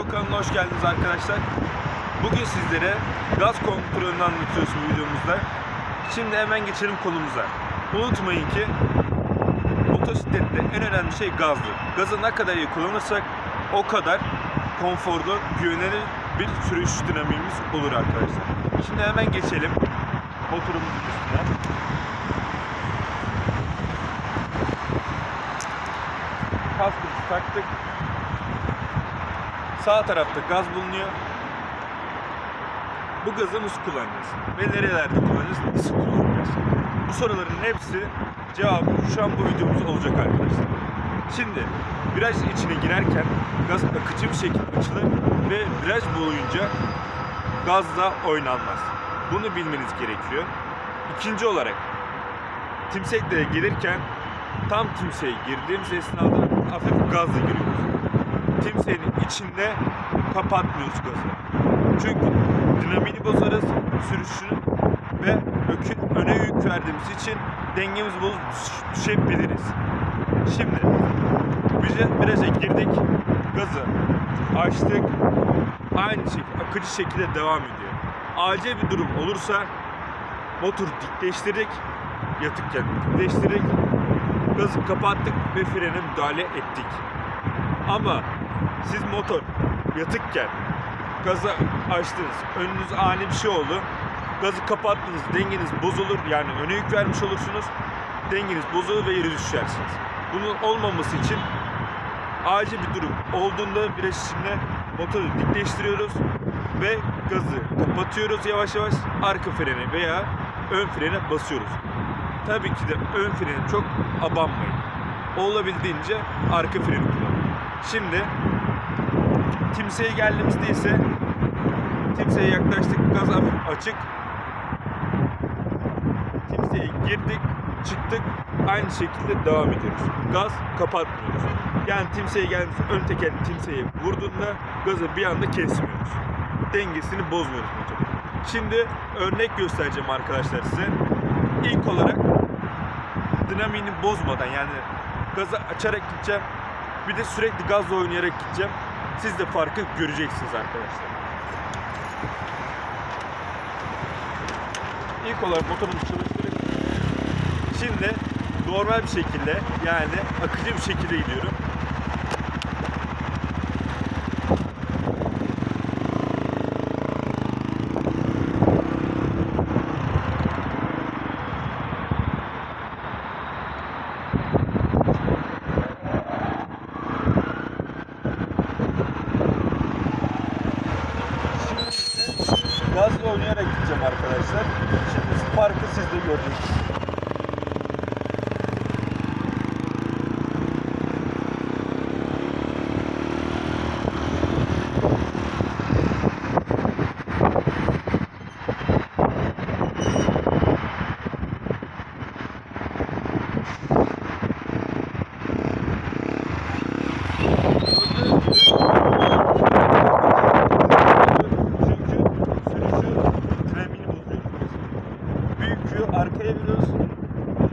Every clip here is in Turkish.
Otoşok kanalına hoş geldiniz arkadaşlar. Bugün sizlere gaz kontrolünü anlatıyoruz bu videomuzda. Şimdi hemen geçelim konumuza. Unutmayın ki motosiklette en önemli şey gazdır. Gazı ne kadar iyi kullanırsak o kadar konforlu, güvenilir bir sürüş dinamiğimiz olur arkadaşlar. Şimdi hemen geçelim motorumuzun üstüne. Kaskımızı taktık. Sağ tarafta gaz bulunuyor. Bu gazı nasıl kullanacağız? Ve nerelerde kullanacağız? Nasıl kullanacağız? Bu soruların hepsi cevabı şu an bu videomuz olacak arkadaşlar. Şimdi viraj içine girerken gaz akıcı bir şekilde açılır ve viraj boyunca gazla oynanmaz. Bunu bilmeniz gerekiyor. İkinci olarak timseklere gelirken tam timseye girdiğimiz esnada hafif gazla giriyoruz. Timsenin içinde kapatmıyoruz gazı. Çünkü dinamini bozarız, sürüşünü ve ökü- öne yük verdiğimiz için dengemiz bozup düş- düşebiliriz. Şimdi viraja girdik, gazı açtık, aynı şekilde akıcı şekilde devam ediyor. Acil bir durum olursa motoru dikleştirdik, yatıkken dikleştirdik, gazı kapattık ve frene müdahale ettik. Ama siz motor yatıkken gazı açtınız, önünüz ani bir şey oldu, gazı kapattınız, dengeniz bozulur yani öne yük vermiş olursunuz, dengeniz bozulur ve yere düşersiniz. Bunun olmaması için acil bir durum olduğunda viraj içinde motoru dikleştiriyoruz ve gazı kapatıyoruz yavaş yavaş arka frene veya ön frene basıyoruz. Tabii ki de ön freni çok abanmayın. Olabildiğince arka freni kullanın. Şimdi timseye geldiğimizde ise timseye yaklaştık gaz açık timseye girdik çıktık aynı şekilde devam ediyoruz. Gaz kapatmıyoruz. Yani timseye geldiğimizde ön teker timseye vurduğunda gazı bir anda kesmiyoruz. Dengesini bozmuyoruz motorun. Şimdi örnek göstereceğim arkadaşlar size. İlk olarak dinamiğini bozmadan yani gazı açarak gideceğim. Bir de sürekli gazla oynayarak gideceğim. Siz de farkı göreceksiniz arkadaşlar. İlk olarak motorumuzu çalıştırıp şimdi normal bir şekilde yani akıcı bir şekilde gidiyorum. Oynayarak gideceğim arkadaşlar. Şimdi farkı siz de göreceksiniz. Çünkü sürücü dinamiğini bozuyor. Büyük yükü arkaya veriyoruz.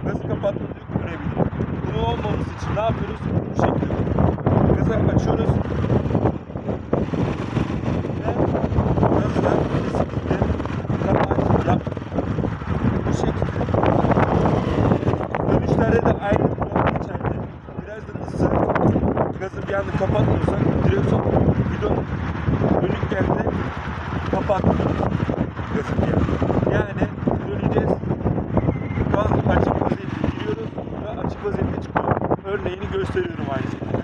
Gazı kapatmadık öne biniyor. Olmaması için ne yapıyoruz? Bu şekilde. Gazı açıyoruz. Ve gazı da kesinlikle kapat yap. Bu şekilde. Dönüşlerde de aynı kural geçerli. Biraz da hızlı gazı bir anda kapatmıyorsak direksiyon gidon dönükken de kapatmıyoruz gazı bir anda. Yani döneceğiz. Gaz açık vaziyette giriyoruz ve açık vaziyette çıkıyoruz. Örneğini gösteriyorum aynı şekilde.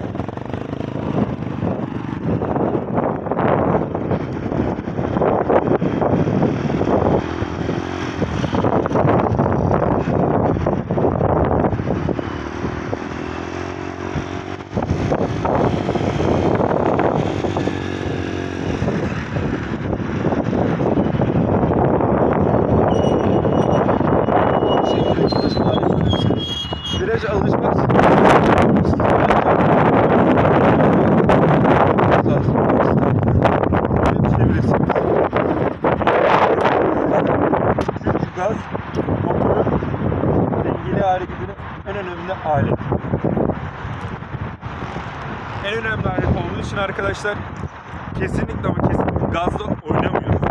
Bu şekilde çalışmalar yapabilirsiniz. Viraja alışmak için Böyle düşebilirsiniz. Çünkü gaz motorun dengeli hale getiren en önemli alet. En önemli alet olduğu için arkadaşlar kesinlikle ama kesinlikle gazla oynamıyoruz.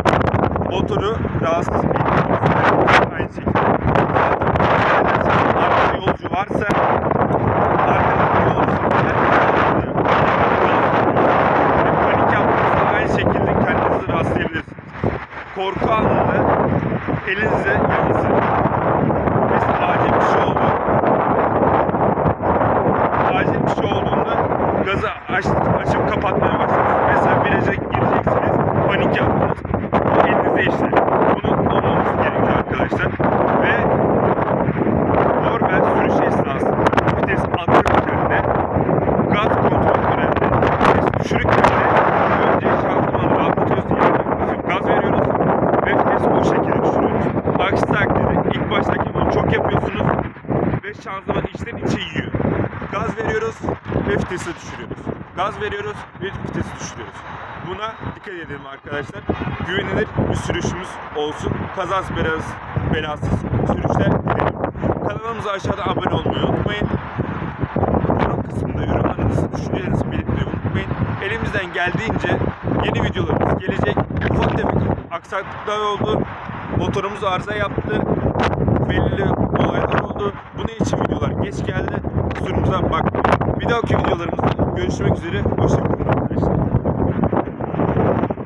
Motoru rahatsız etmiyoruz. Aynı şekilde. Zaten arkada yolcu varsa arkada yolcu panik yaptığınızda aynı şekilde kendinizi rastlayabilirsiniz. Korku anında elinize yalnız mesela acil bir şey oldu. Acil bir şey olduğunda gazı aç, açıp kapatmaya başladınız. Mesela viraja gireceksiniz, panik yaptınız. Bu elinize işte. Bunun olmaması gerekiyor arkadaşlar. Ve normal sürüş esnasında vites atırken de gaz kontrolü önemli. Vites düşürürken de önce şanzımanı rahatlatıyoruz yani hafif gaz veriyoruz ve vitesi o şekilde düşürüyoruz. Aksi takdirde ilk baştaki bunu çok yapıyorsunuz ve şanzıman içten içe yiyor. Gaz veriyoruz ve düşürüyoruz. Gaz veriyoruz ve düşürüyoruz. Buna dikkat edelim arkadaşlar. Güvenilir bir sürüşümüz olsun. Kazasız belasız, belasız sürüşler dilerim. Kanalımıza aşağıda abone olmayı unutmayın. Yorum kısmında yorumlarınızı, düşüncelerinizi belirtmeyi unutmayın. Elimizden geldiğince yeni videolarımız gelecek. Ufak tefek aksaklıklar oldu. Motorumuz arıza yaptı. Belli olaylar oldu. Bunun için videolar geç geldi. Kusurumuza bakmayın. Bir dahaki videolarımızda görüşmek üzere. Hoşçakalın.